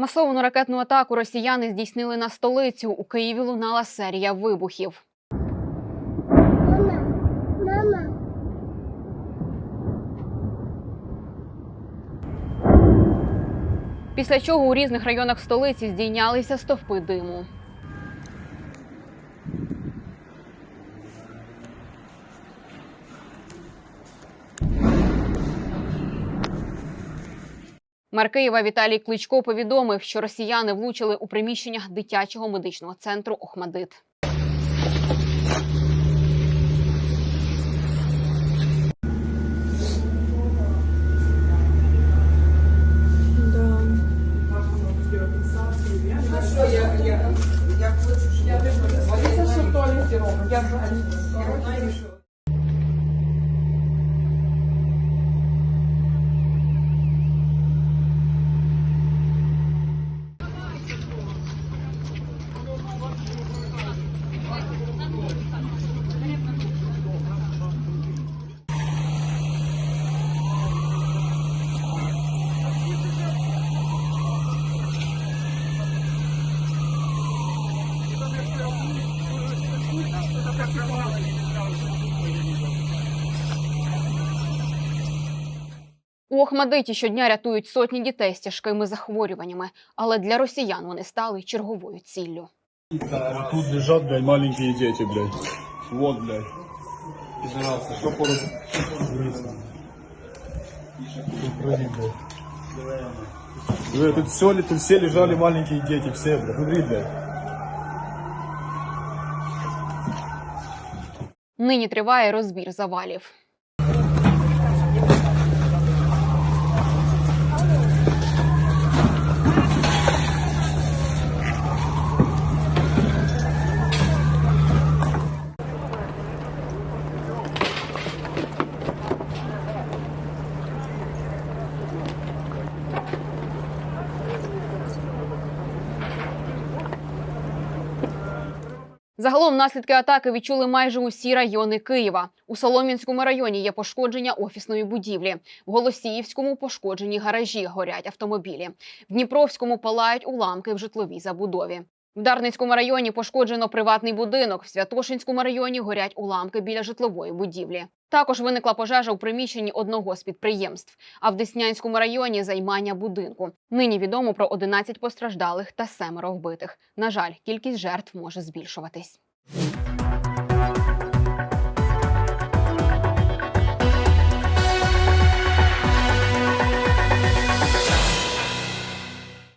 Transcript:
Масовану ракетну атаку росіяни здійснили на столицю. У Києві лунала серія вибухів. Після чого у різних районах столиці здійнялися стовпи диму. Мер Києва Віталій Кличко повідомив, що росіяни влучили у приміщеннях дитячого медичного центру Охмадит. У Охмадиті щодня рятують сотні дітей з тяжкими захворюваннями, але для росіян вони стали черговою ціллю. Тут лежат, блядь, маленькие дети, блядь. Вот, блядь. Пидорасы, что пору... Блядь, тут все, тут все лежали маленькие дети, все, блядь. Смотри, блядь. Нині триває розбір завалів. Загалом наслідки атаки відчули майже усі райони Києва. У Солом'янському районі є пошкодження офісної будівлі. В Голосіївському пошкоджені гаражі, горять автомобілі. В Дніпровському палають уламки в житловій забудові. В Дарницькому районі пошкоджено приватний будинок. В Святошинському районі горять уламки біля житлової будівлі. Також виникла пожежа у приміщенні одного з підприємств. А в Деснянському районі займання будинку. Нині відомо про 11 постраждалих та семеро вбитих. На жаль, кількість жертв може збільшуватись.